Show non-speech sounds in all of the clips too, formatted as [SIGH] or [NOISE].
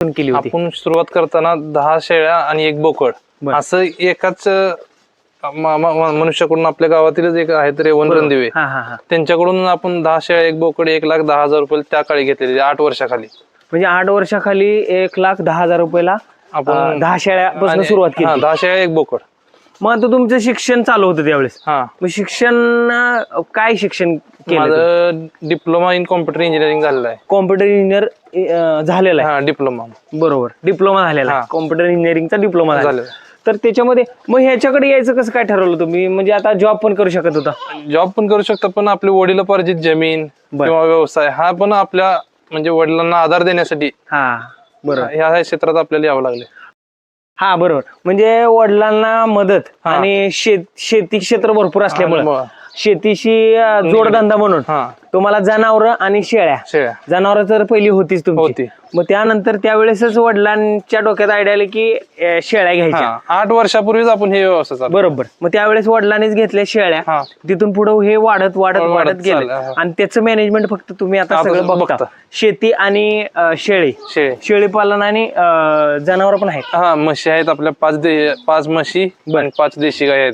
केली होती. आपण सुरुवात करताना दहा शेळ्या आणि एक बोकड. असं एकाच मनुष्याकडून आपल्या गावातीलच एक आहेत रेवण रणदिवे. हा हा हा. त्यांच्याकडून आपण दहा शेळ्या एक बोकड एक लाख दहा हजार रुपये त्या काळी घेतलेले आठ वर्षाखाली. म्हणजे आठ वर्षाखाली एक लाख दहा हजार रुपयाला आपण दहा शेळ्यापासून सुरुवात केली. दहा शेळ्या एक बोकड. मग आता तुमचं शिक्षण चालू होतं त्यावेळेस. हा. मग शिक्षण अं, काय शिक्षण केलं माझं डिप्लोमा इन कॉम्प्युटर इंजिनिअरिंग झालेलं आहे. कॉम्प्युटर इंजिनियर झालेला आहे? हा डिप्लोमा. बरोबर. डिप्लोमा झालेला आहे. हा. कॉम्प्युटर इंजिनिअरिंगचा डिप्लोमा झालेला झालेलं आहे. तर त्याच्यामध्ये मग ह्याच्याकडे यायचं कसं काय ठरवलं तुम्ही? म्हणजे आता जॉब पण करू शकत होता. जॉब पण करू शकता पण आपली वडिलोपार्जित जमीन बर. किंवा व्यवसाय हा पण आपल्या म्हणजे वडिलांना आधार देण्यासाठी हा बरोबर. ह्या क्षेत्रात आपल्याला यावं लागले हा बरोबर. म्हणजे वडिलांना मदत हा. आणि शेत शेती क्षेत्र भरपूर असल्यामुळे. शेतीशी अं, जोडधंदा म्हणून. हा. तुम्हाला जनावर आणि शेळ्या. शेळ्या. जनावर तर पहिली होतीच तुमची. होती. मग त्यानंतर त्यावेळेसच वडिलांच्या डोक्यात आयडिया आली की अं, शेळ्या घ्यायच्या. हा आठ वर्षापूर्वीच आपण हे व्यवस्था चालू बरोबर. मग त्यावेळेस वडिलांनीच घेतल्या शेळ्या. हा. तिथून पुढे हे वाढत वाढत वाढत वाढत गेलं चाललं, हा. आणि त्याचं मॅनेजमेंट फक्त तुम्ही आता सगळं बघता. बघता. शेती आणि अं, शेळी. शेळे. शेळी पालन आणि जनावर पण आहेत. हा म्हशी आहेत आपल्या पाच दे पाच म्हशी आणि पाच देशी गाई आहेत.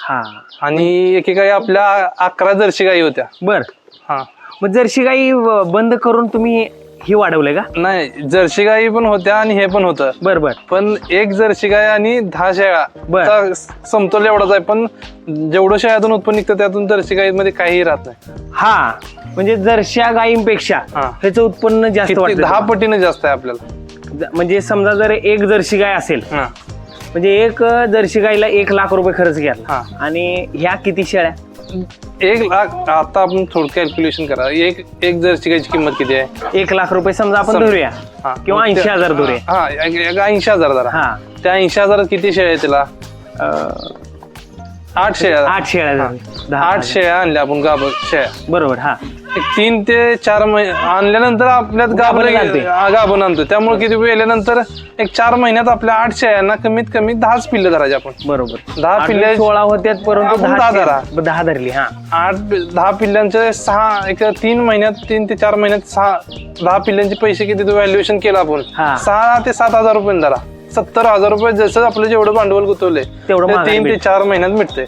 हा. आणि एकेकाळी आपल्या अकरा जर्सी गाई होत्या. बर. हा. मग जर्शी गाई अं, बंद करून तुम्ही ही वाढवलंय का? नाही जर्सी गाई पण होत्या आणि हे पण होतं. बर बर. पण एक जर्सी गाय आणि दहा शेळ्या. बर. चा समतोल एवढाच आहे पण जेवढं शेळ्यातून उत्पन्न निघतं त्यातून जर्सी गाईमध्ये काहीही राहत नाही. हा म्हणजे जर्शा गायींपेक्षा हा. ह्याचं उत्पन्न जास्त किती- वाटतं दहा? पटीने जास्त आहे आपल्याला. ज- म्हणजे समजा जर एक जर्शी गाय असेल हा. म्हणजे एक अं, जर्शी गायला एक लाख रुपये खर्च. घ्याला आणि ह्या किती शेळ्या? एक लाख आता आपण थोडं कॅल्क्युलेशन करा. एक एक जर्सी गायची किंमत किती आहे? एक लाख रुपये समजा आपण धरूया. किंवा ऐंशी हजार धरूया. हा ऐंशी हजार धरा. हा. त्या ऐंशी हजारात किती शेळ्या आहे तिला? आठ शेळ्या. आठ शेळ्या आठ. शेळ्या आणल्या आपण गाब शेळ्या. बरोबर हा. तीन ते चार महिने आणल्यानंतर आपल्यात गाभण गाभण आणते. गाभण आणतो त्यामुळे किती वेल्यानंतर एक चार महिन्यात आपल्या आठ शेळ्यांना कमीत कमी दहाच पिल्लं धरायचे आपण. बरोबर. दहा आठ पिल्ले- सोळा होत्यात परंतु आपण दहा धरा. दहा धरली हा. आठ दहा पिल्ल्यांचे सहा एक तीन महिन्यात तीन ते चार महिन्यात सहा दहा पिल्ल्यांचे पैसे किती व्हॅल्युएशन केलं आपण? हा. सहा ते सात हजार रुपये धरा. सत्तर हजार रुपये जसं आपलं जेवढं भांडवल गुंतवलंय तेवढं तीन ते भेटतं. चार महिन्यात मिळते.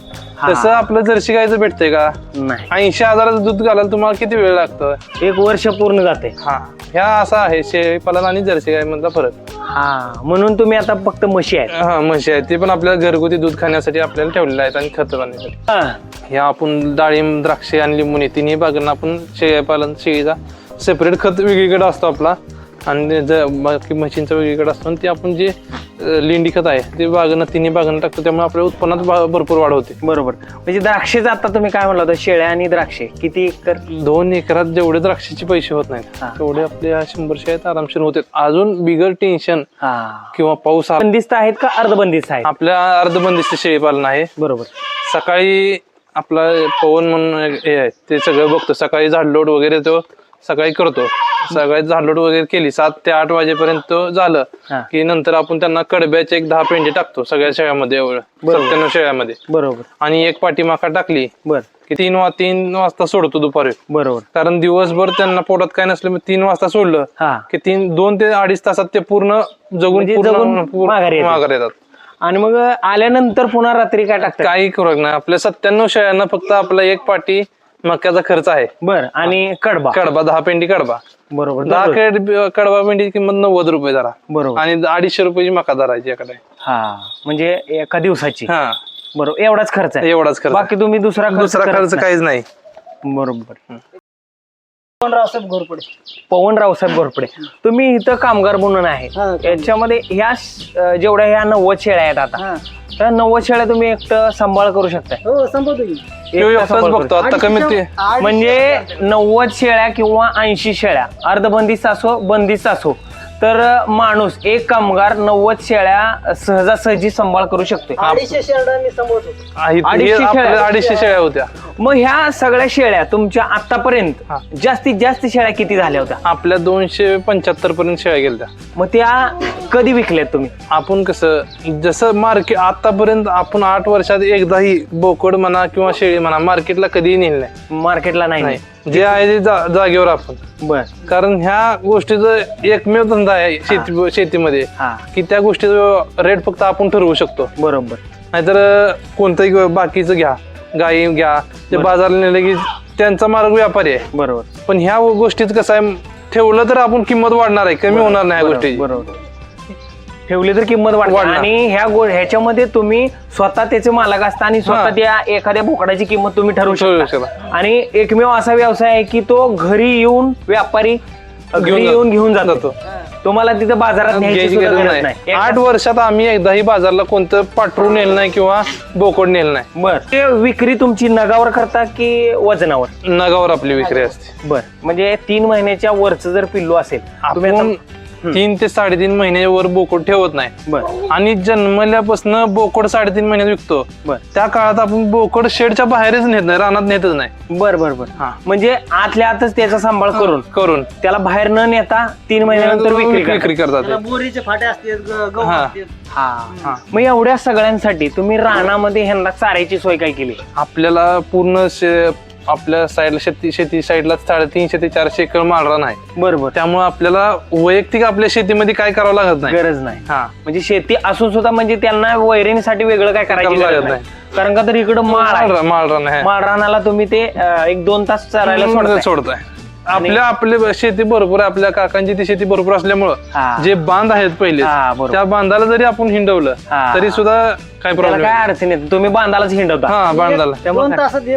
तसं आपलं जर्सी गायचं भेटतंय का? नाही. ऐंशी हजाराचं दूध घालायला तुम्हाला किती वेळ लागतो? एक वर्ष पूर्ण जाते. हा. ह्या असा आहे शेळीपालन आणि जर्सी गाय मधला फरक. हा. म्हणून तुम्ही आता फक्त म्हशी आहेत. हा म्हशी आहेत. ते पण आपल्याला घरगुती दूध खाण्यासाठी आपल्याला ठेवलेले आहेत आणि खत बनवण्यासाठी हा. ह्या आपण डाळिंब द्राक्षे आणि लिंबून तिन्ही बागांना आपण शेळीपालन शेळीचा सेपरेट खत वेगळीकडे असतो आपला. आणि ज- बाकी म्हशींचा वेगळीकडे असतो आणि ते आपण जे लेंडी खत आहे ते बागांना तिन्ही बागांना टाकतो त्यामुळे आपल्या उत्पन्नात भरपूर वाढ होते. बरोबर. म्हणजे द्राक्षेच आता तुम्ही काय म्हणला होता शेळ्या आणि द्राक्षे किती एकर? दोन एकरात जेवढे द्राक्षाचे पैसे होत नाहीत. तेवढे आपल्या शंभर शेळ्यात आरामशीर होते. अजून बिगर टेन्शन किंवा पाऊस बंदिस्त आहेत का अर्धबंदिस्त आहेत? आपल्या अर्धबंदिस्त शेळीपालन आहे. बरोबर. सकाळी आपला पवन म्हणून हे आहे ते सगळं बघतो. सकाळी झाडलोट वगैरे तो सकाळी करतो. सकाळी झाडलोट वगैरे केली सात ते आठ वाजेपर्यंत झालं हा. की नंतर आपण त्यांना कडब्याचे एक दहा पेंडे टाकतो सगळ्या शेळ्यामध्ये एवढं बरोबर. सत्त्याण्णव शेळ्यामध्ये. बरोबर. आणि एक पाठीमाका टाकली बर. की तीन वा तीन वाजता सोडतो दुपारी. बरोबर. कारण दिवसभर त्यांना पोटात काय नसलं मग तीन वाजता सोडलं हा. की तीन दोन ते अडीच तासात ते पूर्ण जगून म्हणजे जगून पूर्ण माघारी येतात. माघारी येतात. आणि मग आल्यानंतर पुन्हा रात्री काय टाकतात? काही करू नाही आपल्या सत्त्याण्णव शेळ्यांना फक्त आपला एक पाटी मक्याचा खर्च आहे. बर आणि कडबा. कडबा दहा पेंडी कडबा. बरोबर दहा दररोज. केड कडबा पेंडी किंमत नव्वद रुपये जरा. बरोबर. आणि अडीचशे रुपयाची मका धरायची याकडे. हा म्हणजे एका दिवसाची. हा. बरोबर एवढाच खर्च आहे. एवढाच खर्च बाकी तुम्ही दुसरा खर्च दुसरा करत खर्च नाही. काहीच नाही. बरोबर. पवन रावसाहेब घोरपडे. तुम्ही इथं कामगार म्हणून आहे. याच्यामध्ये ह्या श- जेवढ्या ह्या नव्वद शेळ्या आहेत आता त्या नव्वद शेळ्या तुम्ही एकटं सांभाळ करू शकताय. हो संपवतो की. तो एकटा एकटाच सांभाळ बघतो. करू- आता कमीत ते म्हणजे नव्वद शेळ्या किंवा ऐंशी शेळ्या. अर्धबंदिस्त असो बंदिस्त असो तर माणूस एक कामगार नव्वद शेळ्या सहजासहजी सांभाळ करू शकतो अडीचशे शेरडा मी संपवत होतो आहे- अडीचशे आपल्या शेळ्या. अडीचशे शेळ्या होत्या. मग ह्या सगळ्या शेळ्या तुमच्या आतापर्यंत हा. जास्तीत जास्त शेळ्या किती झाल्या होत्या? आपल्या दोनशे पंच्याहत्तर पर्यंत शेळ्या गेल्या. मग त्या कधी विकल्यात तुम्ही? आपण कसं जसं मार्केट आतापर्यंत आपण आठ वर्षात एकदाही बोकड म्हणा किंवा शेळी म्हणा मार्केटला कधीही नेलं नाही. मार्केटला नाही नाही. जे आहे ते जा- जागेवर आपण. बर. कारण ह्या गोष्टीचं एकमेव धंदा आहे शेती शेतीमध्ये. हा. की त्या गोष्टीचं रेट फक्त आपण ठरवू शकतो. बरोबर. नाहीतर कोणतंही बाकीचं घ्या. गाई घ्या. ते बाजारला नेलं की त्यांचा मार्ग व्यापारी आहे. बरोबर. पण ह्या गोष्टीत कसं आहे ठेवलं तर आपण किंमत वाढणार आहे कमी होणार नाही ह्या बरोबर, गोष्टी. बरोबर. ठेवली तर किंमत वाढणार. वाढणार. आणि ह्या गो- ह्याच्यामध्ये तुम्ही स्वतः त्याचे मालक असता आणि स्वतः हा. त्या एखाद्या बोकडाची किंमत तुम्ही ठरवू ठरवू शकता. शकता. आणि एकमेव असा व्यवसाय आहे की तो घरी येऊन व्यापारी घरी येऊन घेऊन जातो. जातो. तुम्हाला तिथं बाजारात न्यायची घ्यायची सुद्धा गरज गरज नाही. नाही. आठ वर्षात आम्ही एकदाही बाजारला कोणतं पाठवून नेलं नाही किंवा बोकड नेलं नाही. बर. ते विक्री तुमची नगावर करता की वजनावर? नगावर आपली विक्री असते. बर. म्हणजे तीन महिन्याच्या वरचं जर पिल्लू असेल तुम्ही आपण आता- तीन ते साडेतीन महिन्यावर बोकड ठेवत नाही. बर. आणि जन्मल्यापासून बोकड साडेतीन महिन्यात विकतो. बर. त्या काळात आपण बोकड शेडच्या बाहेरच नेत नाही रानात नेतच नाही. बर बर बर. हा. म्हणजे आतल्या आतच त्याचा सांभाळ करून. करून. त्याला बाहेर न नेता तीन महिन्यानंतर विक्री करता. विक्री करतात. बोरीचे फाटे हा. हा. हा. मग एवढ्या सगळ्यांसाठी तुम्ही रानामध्ये ह्यांना चाऱ्याची सोय काय केली? आपल्याला पूर्ण शे- आपल्या साईडला शेती शेती साईडला साडेतीनशे ते चारशे एकर माळरान आहे बरोबर. त्यामुळे आपल्याला वैयक्तिक आपल्या शेतीमध्ये काय करावं लागत नाही. गरज नाही. हा. म्हणजे शेती असून सुद्धा म्हणजे त्यांना वैरणीसाठी वेगळं काय करायची करावं गरज लागत नाही. कारण का तर इकडं माळ आहे. माळरान माळरान आहे माळ रानाला तुम्ही ते अं, एक दोन तास चरायला सोडताय. सोडताय. आपल्या आपले शेती भरपूर आहे. आपल्या काकांची ती शेती भरपूर असल्यामुळं. जे बांध आहेत पहिले हा, बरोबर. त्या बांधाला जरी आपण हिंडवलं हा. तरी सुद्धा काय त्याला प्रॉब्लेम काय अडचण येत तुम्ही बांधालाच हिंडवता. हा बांधाला. त्यामुळे दोन तासात हे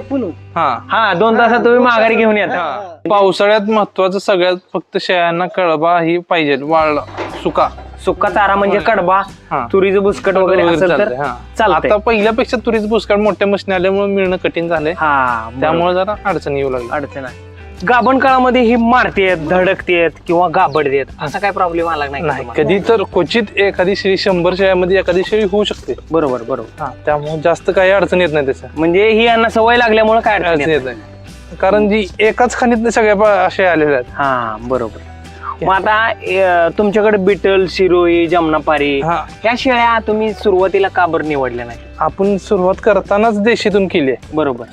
हा. हा दोन तासात तुम्ही माघारी घेऊन येता. हा. पावसाळ्यात महत्वाचं सगळ्यात फक्त शेळ्यांना कळबा ही पाहिजे वाळ सुका. सुका चारा म्हणजे कडबा हा. तुरीचं बुसकट वगैरे असेल तर चालतंय, हा. चालतंय. आता पहिल्यापेक्षा तुरीचं पुष्कळ मोठ्या मशीन आल्यामुळे मिळणं कठीण झालंय. हा त्यामुळे जरा अडचण येऊ लागली. अडचण आहे. गाभण काळामध्ये ही मारतेत धडकतेत किंवा गाबडतेत असा काय प्रॉब्लेम आला नाही का नाही तुम्हाला? कधी तर क्वचित एखादी शेळी शंभर शेळ्यामध्ये एखादी शेळी होऊ शकते. बरोबर बरोबर. हा त्यामुळे जास्त काही अडचण येत नाही त्याच्या म्हणजे ही यांना सवय लागल्यामुळे काय अडचण अडचण येत येत नाही. कारण जी एकाच खाणीत सगळ्या पा- शेळ्या आलेल्या आहेत. हा बरोबर. मग आता अं, तुमच्याकडे बिटल शिरोई जमनापारी हा. ह्या शेळ्या तुम्ही सुरुवातीला का बरं निवडल्या नाही आपण सुरुवात करतानाच देशीतून केली आहे. बरोबर.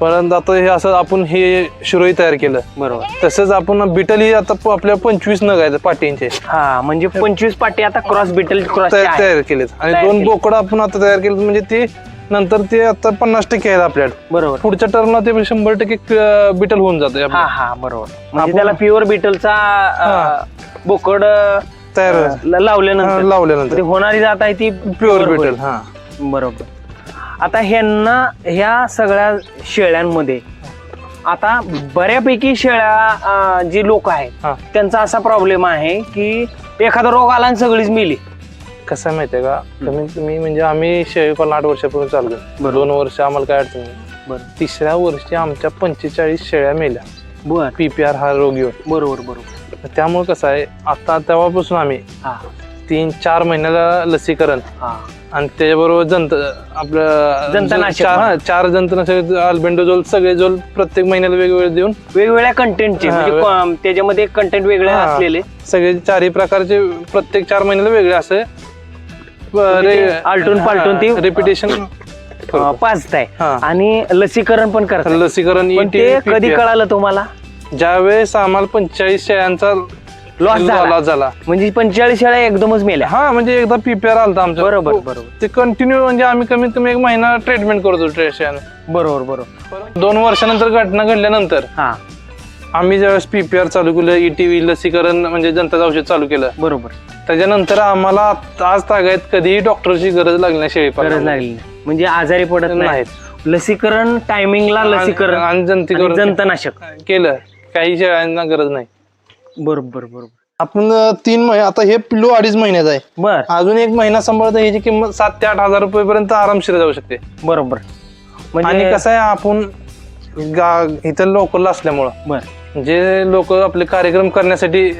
परंतु आता हे असं आपण हे शिरोई तयार केलं. बरोबर. तसंच आपण बिटल ही आता प- आपल्या पंचवीस नग आहेत पाटींचे हा म्हणजे पंचवीस पाटी आता क्रॉस बिटल क्रॉस तयार तयार केलेत. आणि तयार दोन केले. बोकड आपण आता तयार केलेत म्हणजे ते नंतर ते आता पन्नास टक्के आहेत आपल्याकडे. बरोबर. पुढच्या टर्मला ते शंभर टक्के क- बिटल होऊन जाते हा हा बरोबर. म्हणजे आपण- त्याला प्युअर बिटलचा. बोकड अं, तयार लावल्यानंतर. लावल्यानंतर. ती होणारी जात आहे ती प्युअर. बिटल हा. बरोबर. आता ह्यांना ह्या सगळ्या शेळ्यांमध्ये आता बऱ्यापैकी शेळ्या जी लोक आहेत हा. त्यांचा असा प्रॉब्लेम आहे की एखादा रोग आला आणि सगळीच मिली. कसं आहे माहितीये का? कमीत कमी म्हणजे आम्ही शेळीपालन आठ वर्षापूर्वी चाललो. दोन वर्ष आम्हाला काय अडचण नाही. बरं. तिसऱ्या वर्षी आमच्या पंचेचाळीस शेळ्या मेल्या. बर. पीपीआर हा रोग येऊन. बरोबर बरोबर. त्यामुळे कसं आहे आता तेव्हापासून आम्ही हा. तीन चार महिन्याला लसीकरण. हा. आणि त्याच्याबरोबर जंत आपलं जंतनाशक. चार हा, चार जंतनाशक अल्बेंडोजोल सगळे जोल प्रत्येक महिन्याला वेगवेगळे देऊन वेगवेगळ्या कंटेंटचे हा, म्हणजे त्याच्यामध्ये कंटेंट वेगळे हा. असलेले सगळे चारही प्रकारचे प्रत्येक चार महिन्याला वेगळे असे म्हणजे ते आलटून पालटून ती- रिपिटेशन हा. आणि लसीकरण पण करताय लसीकरण पण ते ET, कधी PPR. कळालं तुम्हाला ज्या वेळेस आम्हाला पंचेचाळीस शेळ्यांचा लॉस झाला. लॉस झाला. म्हणजे पंचेचाळीस शेळ्या एकदमच मेल्या. हा म्हणजे एकदा पीपीआर आलता आमचा. बरोबर, तो- बरोबर. ते कंटिन्यू म्हणजे आम्ही कमीत कमी एक महिना ट्रीटमेंट करतो शेळ्यानं बरोबर बरोबर. दोन वर्षानंतर घटना घडल्यानंतर हा. आम्ही ज्यावेळेस पीपीआर चालू केलं ईटीव्ही लसीकरण म्हणजे जनताचं औषध चालू केलं. बरोबर. त्याच्यानंतर आम्हाला आत- आज तागायत कधीही डॉक्टरची गरज लागली नाही शेळी गरज पालनाला. लागली नाही. म्हणजे आजारी पडत नाही. लसीकरण टायमिंगला लसीकरण आणि आणि जंतीकरण जंतनाशक. केलं. काही शेळ्यांना गरज नाही. बरोबर बरोबर. आपण अं, तीन महिने आता हे पिल्लू अडीच महिन्याचं आहे. बर. अजून एक महिना सांभाळता ह्याची किंमत सात ते आठ हजार रुपयेपर्यंत आरामशीर जाऊ शकते. बरोबर. आणि म्हणजे कसं आहे आपण गा इथं लोकल असल्यामुळं. बर. जे लोक आपले कार्यक्रम करण्यासाठी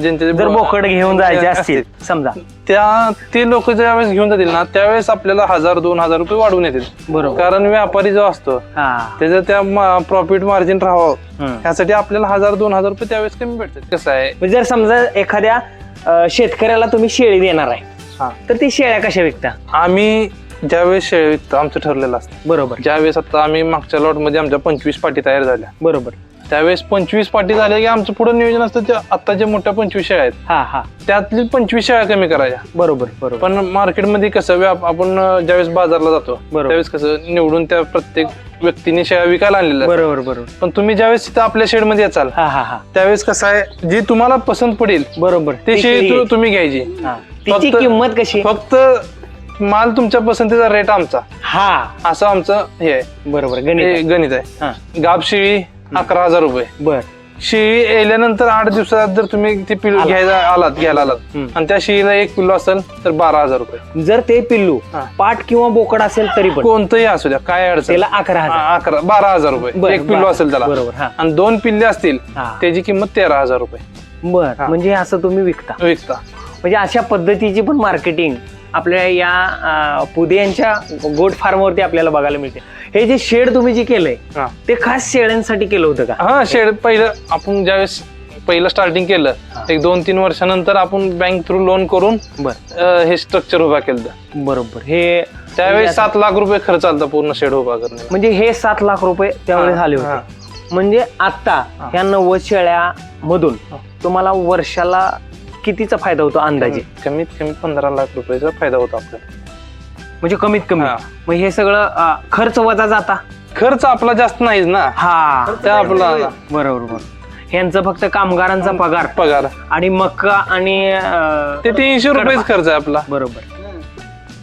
ज्यांचे जर बोकड घेऊन जायचे [LAUGHS] असतील समजा. त्या ते लोक ज्यावेळेस घेऊन जातील ना त्यावेळेस आपल्याला हजार दोन हजार रुपये वाढवून येतील. बरोबर. कारण व्यापारी जो असतो हा. त्याचं त्या प्रॉफिट मार्जिन राहावं. हम्म. त्यासाठी आपल्याला हजार दोन हजार रुपये त्यावेळेस कमी भेटतात. कसं आहे? म्हणजे जर समजा एखाद्या शेतकऱ्याला तुम्ही शेळी देणार आहे हा. तर ती शेळ्या कशा विकता? आम्ही ज्यावेळेस शेळी विकतो आमचं ठरलेलं असतं. बरोबर. ज्यावेळेस आता आम्ही मागच्या लॉटमध्ये आमच्या पंचवीस पाटी तयार झाल्या. बरोबर. त्यावेळेस पंचवीस पाटी झाल्या की आमचं पुढे नियोजन असतं त्या आता जे मोठ्या पंचवीस शेळ्या आहेत. हा हा. त्यातली पंचवीस शेळ्या कमी करायच्या. बरोबर बरोबर. पण मार्केटमध्ये कसं व्याप आपण ज्यावेळेस बाजारला जातो. त्यावेळेस कसं निवडून त्या प्रत्येक व्यक्तीने शेळ्या विकायला आणलेल्या. बरोबर बरोबर. पण तुम्ही ज्यावेळेस तिथं आपल्या शेडमध्ये याचाल हा हा हा. त्यावेळेस कसं आहे जी तुम्हाला पसंत पडेल बरोबर. ते ती शेळी शेळी तु- तुम्ही घ्यायची. किंमत कशी? फक्त माल तुमच्या पसंतीचा रेट आमचा. हा. असं आमचं हे आहे. बरोबर गणित गणित आहे. हा. गाब शेळी अकरा हजार रुपये. बर. शेळी येल्यानंतर आठ दिवसात जर तुम्ही ती पिल्लू घ्यायला आलात घ्यायला आलात हम्म. आणि त्या शेळीला एक पिल्लू असेल तर बारा हजार रुपये. जर ते पिल्लू हा. पाट किंवा बोकड असेल तरी पण. कोणतंही असू द्या काय अडचण त्याला अकरा हजार. हा, अकरा बारा हजार रुपये. एक पिल्लू बरं. असेल त्याला. बरोबर हा. आणि दोन पिल्ले असतील हा. त्याची किंमत तेरा हजार रुपये. बर. म्हणजे असं तुम्ही विकता. विकता. म्हणजे अशा पद्धतीची पण मार्केटिंग आपल्या या पुदे यांच्या गोट फार्मवरती आपल्याला बघायला मिळते. हे जे शेड तुम्ही जे केलंय हा. ते खास शेळ्यांसाठी केलं होतं का? हा शेड पहिलं आपण ज्यावेळेस पहिलं स्टार्टिंग केलं एक दोन तीन वर्षानंतर आपण बँक थ्रू लोन करून बर. अं, हे स्ट्रक्चर उभा केलं बरोबर. हे त्यावेळेस सात लाख रुपये खर्च आलता पूर्ण शेड उभा करणे म्हणजे हे सात लाख रुपये त्यावेळेस झाले हा. होते. म्हणजे आता ह्या नव्वद शेळ्या मधून तुम्हाला वर्षाला कितीचा फायदा होतो अंदाजे? कमीत कमी पंधरा लाख रुपयाचा फायदा होता आपल्याला. म्हणजे कमीत कमी. हा. मग हे सगळं अं, खर्च वजा जाता. खर्च आपला जास्त नाहीच ना? हा. त्या आपला? बरोबर. बरोबर ह्यांचं फक्त कामगारांचा पगार. पगार. आणि मक्का आणि अं, ते तीनशे रुपयेच खर्च आहे आपला. बरोबर.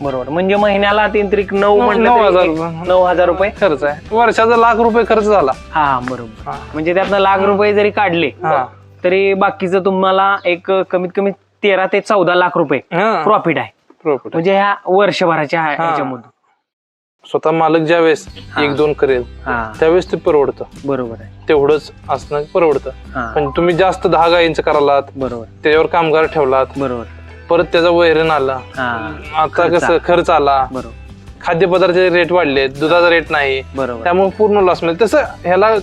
बरोबर. म्हणजे महिन्याला तिंत्रिक नऊ नऊ- म्हटलं नऊ तरी हजार एक- रुपये. नऊ हजार रुपये. खर्च आहे. वर्षाचा लाख रुपये खर्च झाला. हा बरोबर. हा. म्हणजे त्यातनं लाख रुपये जरी काढले हा. तरी बाकीचं तुम्हाला एक कमीत कमी तेरा ते चौदा लाख रुपये हा. प्रॉफिट आहे. म्हणजे ह्या वर्षभराच्या ह्या- हा. ह्याच्यामधून. स्वतः मालक ज्यावेळेस एक दोन करेल हा. त्यावेळेस ते परवडतं. बरोबर आहे. तेवढंच असणं परवडतं. हा. पण तुम्ही जास्त दहा गायींचं करालात बरोबर. त्याच्यावर कामगार ठेवलात बरोबर. परत त्याचा वैरण आला हा. आता खर्च कसं खर्च आला बरोबर. खाद्यपदार्थाचे रेट वाढले दुधाचा रेट नाही बरोबर. त्यामुळे पूर्ण लॉस मिळेल. तसं ह्याला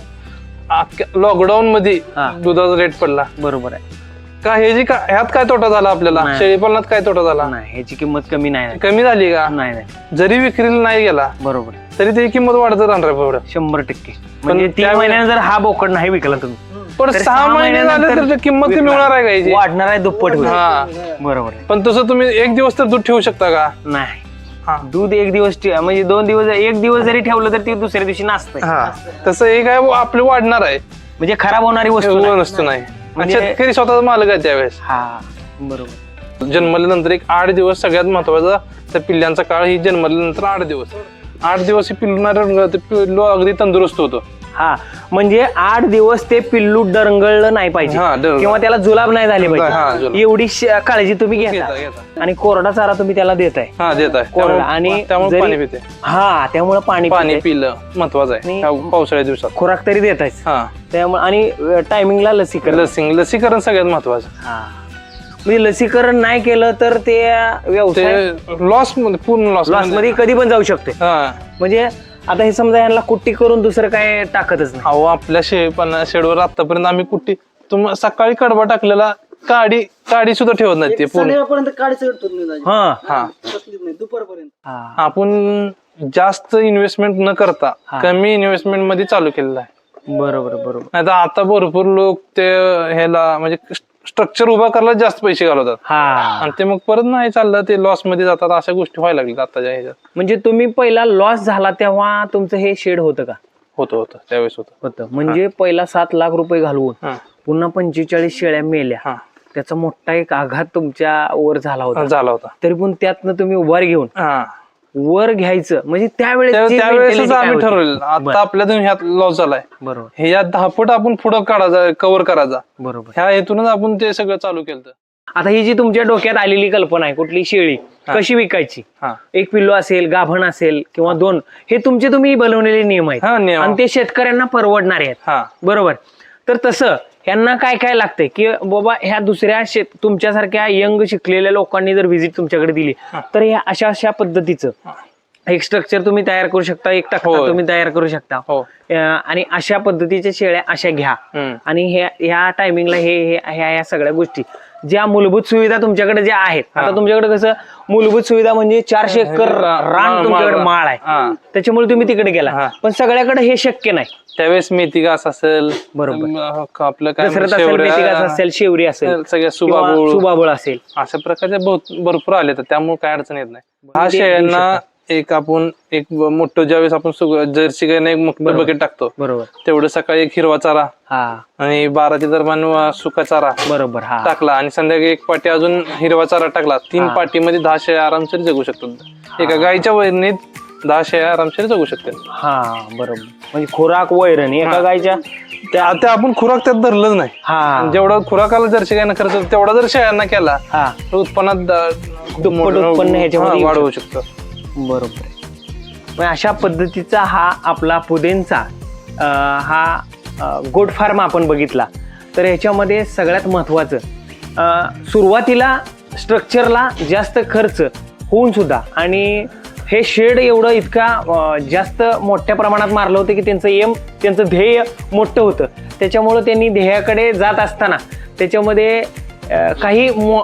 लॉकडाऊन मध्ये हा. दुधाचा रेट पडला. बरोबर आहे. का हे जी का ह्यात काय तोटा झाला आपल्याला? नाही. शेळीपालनात काय तोटा झाला? नाही ह्याची किंमत कमी नाही कमी झाली का? नाही नाही. जरी विक्रीला नाही गेला बरोबर. तरी त्याची किंमत वाढत राहणार आहे पुढं शंभर टक्के. म्हणजे तीन त्यावेळी- महिन्याने जर हा बोकड नाही विकला तुम्ही पण तर सहा महिने झाले तर त्याची किंमत कमी. होणार आहे का याची? वाढणार आहे दुप्पट होईल. हा. बरोबर आहे. पण तसं तुम्ही एक दिवस तर दूध ठेवू शकता का? नाही. दूध एक दिवस ठे- म्हणजे दोन दिवस एक दिवस जरी ठेवलं तर ती दुसऱ्या दिवशी नाचतंय. हा. तसं हे काय आपले वाढणार आहे. म्हणजे खराब होणारी वस्तू नाही. नसतो नाही. म्हणजे- शेतकरी स्वतःचा मालक आहे त्यावेळेस. हा बरोबर. जन्मल्यानंतर एक आठ दिवस सगळ्यात महत्त्वाचा त्या पिल्ल्यांचा काळ ही जन्मल्यानंतर आठ दिवस. आठ दिवस ही पिल्लू नाही रंगलं, ते पिल्लू अगदी तंदुरुस्त होतो. हा. म्हणजे आठ दिवस ते पिल्लू डरंगळलं नाही पाहिजे. डरंगळ. किंवा त्याला जुलाब नाही झाली हा, पाहिजे. एवढी श- काळजी तुम्ही घेता, घेता. घेता. आणि कोरडा चारा तुम्ही त्याला देताय. हा देत आहे कोरडा त्यामुळे- आणि त्यामुळे जरी- पाणी पिते. हा त्यामुळे पाणी पाणी पितंय. पिलं महत्वाचं आहे. आणि- ह्या पावसाळ्या दिवसात. खोराक तरी देतायच हा. त्यामुळे आणि टायमिंगला लसीकरण. लसिंग लसीकरण सगळ्यात महत्वाचं. हा. म्हणजे लसीकरण नाही केलं तर ते व्यवसाय ते लॉस पूर्ण लॉस लॉसमध्ये कधी पण जाऊ शकते. हा. म्हणजे आता हे समजा यांना कुट्टी करून दुसरं काय टाकतच नाही. अहो आपल्या शेळीपालना शेडवर आतापर्यंत आम्ही कुठे तुम सकाळी कडबा टाकलेला काडी काडी सुद्धा ठेवत नाही ते पूर्ण. संध्याकाळपर्यंत काढी. हा हा. नाही दुपारपर्यंत. हा. आपण जास्त इन्व्हेस्टमेंट न करता हा. कमी इन्व्हेस्टमेंटमध्ये चालू केलेलं आहे. बरोबर बरोबर. नाही तर आता भरपूर लोक ते ह्याला म्हणजे स्ट्रक्चर उभा करायला जास्त पैसे घालवतात. हा. आणि ते मग परत नाही चाललं ते लॉसमध्ये जातात अशा गोष्टी व्हायला लागल्या आताच्या ह्याच्यात. म्हणजे तुम्ही पहिला लॉस झाला तेव्हा तुमचं हे शेड होतं का? होतं होतं. त्यावेळेस होतं. होतं. म्हणजे पहिला सात लाख रुपये घालवून हा. पुन्हा पंचेचाळीस शेळ्या मेल्या. हा. त्याचा मोठा एक आघात तुमच्या वर झाला होता. झाला होता. तरी पण त्यातनं तुम्ही उभार घेऊन हा. वर घ्यायचं. म्हणजे त्यावेळेस त्या- जी त्यावेळेसच mentality काय आम्ही होती? ठरवलं बरं. आता आपल्यातून ह्यात लॉस झालाय. बरोबर. हे या दहापट आपण पुढं काढायचा कव्हर करायचा. बरोबर. ह्या हेतूनच आपण ते सगळं चालू केलं आता ही जी तुमच्या डोक्यात आलेली कल्पना आहे कुठली शेळी कशी विकायची? हा. एक पिल्लू असेल गाभण असेल किंवा दोन हे तुमचे तुम्ही बनवलेले नियम आहेत. हा नियम. आणि ते शेतकऱ्यांना परवडणारे आहेत. हा. बरोबर. तर तसं ह्यांना काय काय लागतंय? की बाबा ह्या दुसऱ्या शेत तुमच्यासारख्या यंग शिकलेल्या लोकांनी जर व्हिजिट तुमच्याकडे दिली तर ह्या अशा अशा पद्धतीचं. एक स्ट्रक्चर तुम्ही तयार करू शकता एक होय. तुम्ही तयार करू शकता. हो. आणि अशा पद्धतीच्या शेळ्या अशा घ्या. आणि ह्या ह्या टायमिंगला हे हे ह्या ह्या सगळ्या गोष्टी. ज्या मूलभूत सुविधा तुमच्याकडे ज्या आहेत आता हा. तुमच्याकडे कसं मूलभूत सुविधा म्हणजे चारशे एकर रान तुमच्याकडे माळ- आहे हा. त्याच्यामुळे तुम्ही तिकडे गेला हा. पण सगळ्याकडे हे शक्य नाही त्यावेळेस मेथी घास असेल बरोबर. अं, आपलं काय म्हणतात, असेल शेवरी असेल सगळ्या किंवा सुबाबूळ सुबाबुळ असेल अशा प्रकारचे बहुत- भरपूर आले तर त्यामुळे काय अडचण येत नाही हा ते देऊ शेळ्यांना एक आपण एक मोठं ज्यावेळेस आपण जर्सी गायनं एक मोठं बकेट टाकतो बरोबर. तेवढं सकाळी एक हिरवा चारा हा. आणि बाराच्या दरम्यान अं, सुका चारा बरोबर हा. टाकला आणि संध्याकाळी एक पाटी अजून हिरवा चारा टाकला. तीन हा. पाटीमध्ये दहा शेळ्या आरामशीर जगू शकतात. एका गायच्या वैरणीत दहा शेळ्या आरामशीर जगू शकतात. हा बरोबर. म्हणजे खुराक वैरण एका हा. गायच्या त्या त्या आपण खुराक त्यात धरलंच नाही. हा. जेवढा खुराकाला जर्सी गायनं खर्च तेवढा जर शेळ्यांना केला हा. तर उत्पन्नात द- दुप्पट मोठं- उत्पन्न ह्याच्यामध्ये हा, येऊ वाढ होऊ शकतं. बरोबर आहे. मग अशा पद्धतीचा हा आपला पुदेंचा हा गोड फार्म आपण बघितला तर ह्याच्यामध्ये सगळ्यात महत्त्वाचं सुरुवातीला स्ट्रक्चरला जास्त खर्च होऊन सुद्धा आणि हे शेड एवढं इतका जास्त मोठ्या प्रमाणात मारलं होतं की त्यांचं एम त्यांचं ध्येय मोठं होतं त्याच्यामुळं त्यांनी ध्येयाकडे जात असताना त्याच्यामध्ये काही मो-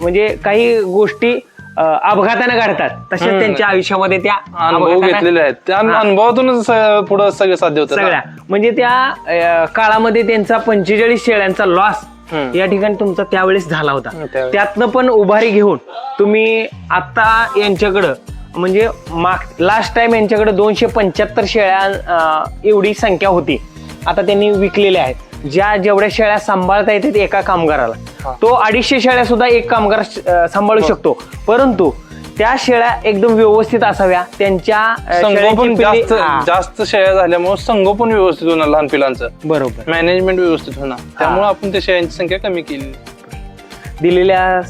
म्हणजे काही गोष्टी अपघाताने घडतात तसेच. त्यांच्या आयुष्यामध्ये त्या अनुभव अपघाताने- घेतलेले आहेत त्या. अनुभवातूनच पुढं सगळं साध्य होतं. सगळ्या म्हणजे त्या अं, काळामध्ये त्यांचा पंचेचाळीस शेळ्यांचा लॉस हम्म. या ठिकाणी तुमचा त्यावेळेस झाला होता त्यावेळेस. त्यातनं पण उभारी घेऊन तुम्ही आता यांच्याकडं म्हणजे माग लास्ट टाइम यांच्याकडे दोनशे पंच्याहत्तर शेळ्या अं, एवढी संख्या होती आता त्यांनी विकलेल्या आहेत ज्या जेवढ्या शेळ्या सांभाळता येतात एका कामगाराला. तो अडीचशे शेळ्या सुद्धा एक कामगार सांभाळू शकतो. परंतु त्या शेळ्या एकदम व्यवस्थित असाव्या. त्यांच्या संगोपन जास्त जास्त शेळ्या झाल्यामुळे संगोपन व्यवस्थित होणार लहान पिलांचं. बरोबर. मॅनेजमेंट व्यवस्थित होणार. त्यामुळे आपण त्या शेळ्यांची संख्या कमी केली. दिलेल्या